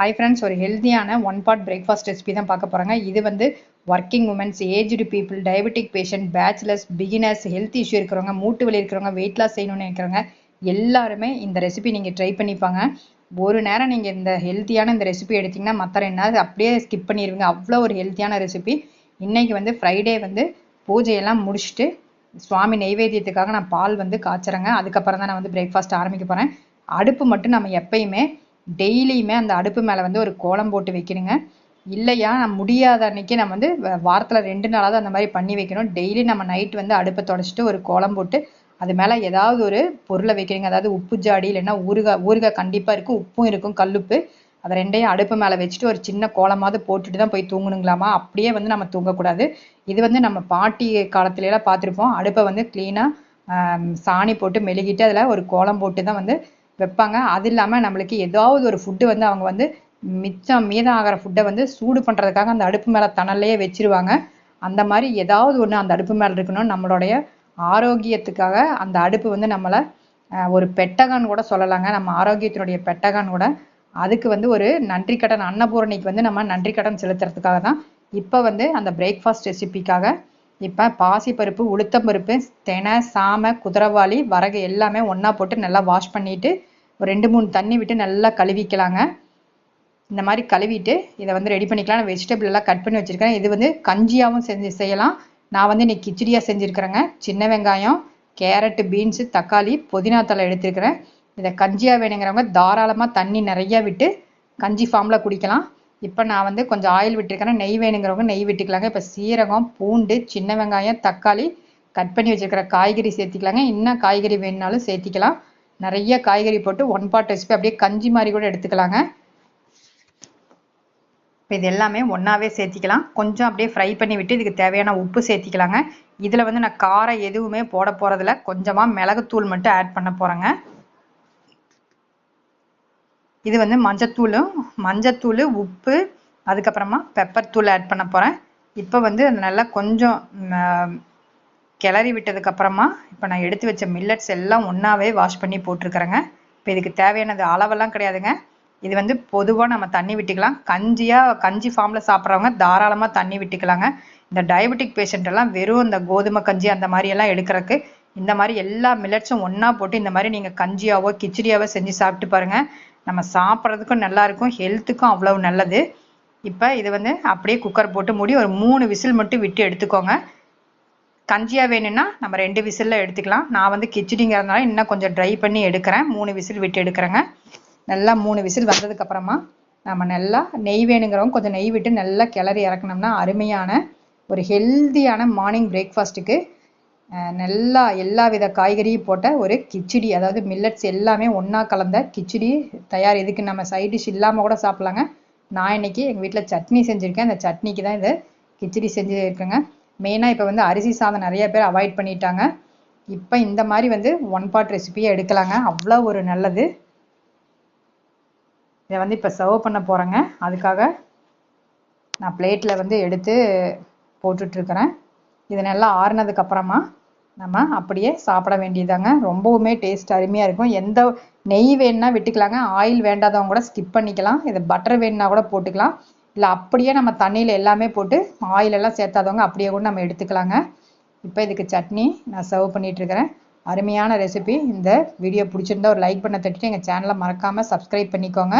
Hi friends ஒரு ஹெல்த்தியான one part breakfast recipe தான் பார்க்க போகிறாங்க இது வந்து working womens aged people diabetic patient bachelors beginners health issue இருக்கிறவங்க மூட்டு வலி இருக்கிறவங்க வெயிட் லாஸ் செய்யணும்னு நினைக்கிறவங்க எல்லாருமே இந்த ரெசிபி நீங்கள் ட்ரை பண்ணிப்பாங்க ஒரு நேரம் நீங்கள் இந்த ஹெல்த்தியான இந்த ரெசிபி எடுத்திங்கன்னா மற்ற ரெண்டு நாள் அப்படியே ஸ்கிப் பண்ணிடுவீங்க. அவ்வளோ ஒரு ஹெல்த்தியான ரெசிபி இன்னைக்கு வந்து ஃப்ரைடே வந்து பூஜையெல்லாம் முடிச்சுட்டு சுவாமி நெய்வேத்தியத்துக்காக நான் பால் வந்து காய்ச்சறேங்க. அதுக்கப்புறம் தான் நான் வந்து பிரேக்ஃபாஸ்ட் ஆரம்பிக்க போகிறேன் அடுப்பு மட்டும் நம்ம எப்பயுமே டெய்லியுமே அந்த அடுப்பு மேலே வந்து ஒரு கோலம் போட்டு வைக்கணுங்க. இல்லையா நம்ம முடியாத அன்னைக்கு நம்ம வந்து வாரத்தில் ரெண்டு நாளாவது அந்த மாதிரி பண்ணி வைக்கணும். டெய்லி நம்ம நைட் வந்து அடுப்பை தொடச்சிட்டு ஒரு கோலம் போட்டு அது மேலே ஏதாவது ஒரு பொருளை வைக்கணுங்க அதாவது உப்பு ஜாடி இல்லைன்னா ஊறுகாய் ஊறுகாய் கண்டிப்பாக இருக்கும் உப்பும் இருக்கும் கல்லுப்பு. அதை ரெண்டையும் அடுப்பு மேலே வச்சுட்டு ஒரு சின்ன கோலமாவது போட்டுட்டு தான் போய் தூங்கணுங்களாமா? அப்படியே வந்து நம்ம தூங்கக்கூடாது. இது வந்து நம்ம பாட்டி காலத்துலலாம் பார்த்துருப்போம். அடுப்பை வந்து க்ளீனாக சாணி போட்டு மெழுகிட்டு அதில் ஒரு கோலம் போட்டு தான் வந்து வைப்பாங்க. அது இல்லாமல் நம்மளுக்கு ஏதாவது ஒரு ஃபுட்டு வந்து அவங்க வந்து மிச்சம் மீதம் ஆகிற ஃபுட்டை வந்து சூடு பண்ணுறதுக்காக அந்த அடுப்பு மேலே தணல்லையே வச்சிருவாங்க. அந்த மாதிரி ஏதாவது ஒன்று அந்த அடுப்பு மேலே இருக்கணும். நம்மளுடைய ஆரோக்கியத்துக்காக அந்த அடுப்பு வந்து நம்மளை ஒரு பெட்டகான் கூட சொல்லலாங்க. நம்ம ஆரோக்கியத்தினுடைய பெட்டகான் கூட. அதுக்கு வந்து ஒரு நன்றி கடன் அன்னபூரணிக்கு வந்து நம்ம நன்றி கடன் செலுத்துறதுக்காக தான் இப்போ வந்து அந்த பிரேக்ஃபாஸ்ட் ரெசிபிக்காக இப்போ பாசிப்பருப்பு உளுத்தம்பருப்பு தெனை சாமை குதிரவாளி வரகு எல்லாமே ஒன்றா போட்டு நல்லா வாஷ் பண்ணிவிட்டு ஒரு ரெண்டு மூணு தண்ணி விட்டு நல்லா கழுவிக்கலாங்க. இந்த மாதிரி கழுவிட்டு இதை வந்து ரெடி பண்ணிக்கலாம். நான் வெஜிடபிள் எல்லாம் கட் பண்ணி வச்சுருக்கேன். இது வந்து கஞ்சியாகவும் செஞ்சு செய்யலாம். நான் வந்து இன்னைக்கு கிச்சடியாக செஞ்சுருக்கிறேங்க. சின்ன வெங்காயம் கேரட்டு பீன்ஸு தக்காளி புதினா தலை எடுத்துருக்கிறேன். இதை கஞ்சியாக வேணுங்கிறவங்க தாராளமாக தண்ணி நிறையா விட்டு கஞ்சி ஃபார்மில் குடிக்கலாம். இப்போ நான் வந்து கொஞ்சம் ஆயில் விட்டுருக்கிறேன் நெய் வேணுங்கிறவங்க நெய் விட்டுக்கலாங்க. இப்போ சீரகம் பூண்டு சின்ன வெங்காயம் தக்காளி கட் பண்ணி வச்சுருக்கிற காய்கறி சேர்த்திக்கலாங்க. இன்னும் காய்கறி வேணுனாலும் சேர்த்திக்கலாம். நிறைய காய்கறி போட்டு ஒன் பாட் ரெசிபி அப்படியே கஞ்சி மாதிரி கூட எடுத்துக்கலாங்க. இப்போ இது எல்லாமே ஒன்றாவே சேர்த்திக்கலாம். கொஞ்சம் அப்படியே ஃப்ரை பண்ணி விட்டு இதுக்கு தேவையான உப்பு சேர்த்திக்கலாங்க. இதில் வந்து நான் காரம் எதுவுமே போட போகிறதில்ல கொஞ்சமாக மிளகுத்தூள் மட்டும் ஆட் பண்ண போகிறேங்க இது வந்து மஞ்சத்தூளும் மஞ்சத்தூள் உப்பு அதுக்கப்புறமா பெப்பர் தூள் ஆட் பண்ண போகிறேன் இப்போ வந்து நல்லா கொஞ்சம் கிளறி விட்டதுக்கப்புறமா இப்போ நான் எடுத்து வச்ச மில்லட்ஸ் எல்லாம் ஒன்றாவே வாஷ் பண்ணி போட்டிருக்கிறேங்க. இப்போ இதுக்கு தேவையானது அளவெல்லாம் கிடையாதுங்க. இது வந்து பொதுவாக நம்ம தண்ணி விட்டுக்கலாம். கஞ்சியாக கஞ்சி ஃபார்மில் சாப்பிட்றவங்க தாராளமாக தண்ணி விட்டுக்கலாங்க. இந்த டயபெட்டிக் பேஷண்ட் எல்லாம் வெறும் இந்த கோதுமை கஞ்சி அந்த மாதிரியெல்லாம் எடுக்கிறதுக்கு இந்த மாதிரி எல்லா மில்லட்ஸும் ஒன்றா போட்டு இந்த மாதிரி நீங்கள் கஞ்சியாவோ கிச்சடியாவோ செஞ்சு சாப்பிட்டு பாருங்கள் நம்ம சாப்பிட்றதுக்கும் நல்லா இருக்கும். ஹெல்த்துக்கும் அவ்வளவு நல்லது. இப்போ இது வந்து அப்படியே குக்கர் போட்டு மூடி ஒரு மூணு விசில் மட்டும் விட்டு எடுத்துக்கோங்க. கஞ்சியாக வேணும்னா நம்ம ரெண்டு விசிலில் எடுத்துக்கலாம். நான் வந்து கிச்சடிங்கிறதுனால இன்னும் கொஞ்சம் ட்ரை பண்ணி எடுக்கிறேன். மூணு விசில் விட்டு எடுக்கிறேங்க. நல்லா மூணு விசில் வந்ததுக்கப்புறமா நம்ம நல்லா நெய் வேணுங்கிறவங்க கொஞ்சம் நெய் விட்டு நல்லா கிளறி இறக்கணும்னா அருமையான ஒரு ஹெல்த்தியான மார்னிங் பிரேக்ஃபாஸ்ட்டுக்கு நல்லா எல்லா வித காய்கறியும் போட்ட ஒரு கிச்சடி அதாவது மில்லட்ஸ் எல்லாமே ஒன்றா கலந்த கிச்சடி தயார். இதுக்கு நம்ம சைட் டிஷ் இல்லாமல் கூட சாப்பிட்லாங்க. நான் இன்னைக்கு எங்கள் வீட்டில் சட்னி செஞ்சுருக்கேன். இந்த சட்னிக்கு தான் இது கிச்சடி செஞ்சுருக்கேங்க. மெயினாக இப்போ வந்து அரிசி சாதம் நிறைய பேர் அவாய்ட் பண்ணிட்டாங்க. இப்போ இந்த மாதிரி வந்து ஒன் பார்ட் ரெசிபியை எடுக்கலாங்க. அவ்வளோ ஒரு நல்லது. இதை வந்து இப்போ சர்வ் பண்ண போகிறேங்க அதுக்காக நான் பிளேட்டில் வந்து எடுத்து போட்டுட்ருக்கிறேன் இது நல்லா ஆறுனதுக்கு அப்புறமா நம்ம அப்படியே சாப்பிட வேண்டியதாங்க ரொம்பவுமே டேஸ்ட் அருமையாக இருக்கும். எந்த நெய் வேணுன்னா விட்டுக்கலாங்க. ஆயில் வேண்டாதவங்க கூட ஸ்கிப் பண்ணிக்கலாம். இது பட்டர் வேணுன்னா கூட போட்டுக்கலாம். இல்லை அப்படியே நம்ம தண்ணியில் எல்லாமே போட்டு ஆயிலெல்லாம் சேர்த்தாதவங்க அப்படியே கூட நம்ம எடுத்துக்கலாங்க. இப்போ இதுக்கு சட்னி நான் சர்வ் பண்ணிகிட்ருக்கிறேன் அருமையான ரெசிபி இந்த வீடியோ பிடிச்சிருந்தா ஒரு லைக் பண்ண தட்டிட்டு எங்கள் சேனலை மறக்காமல் சப்ஸ்கிரைப் பண்ணிக்கோங்க.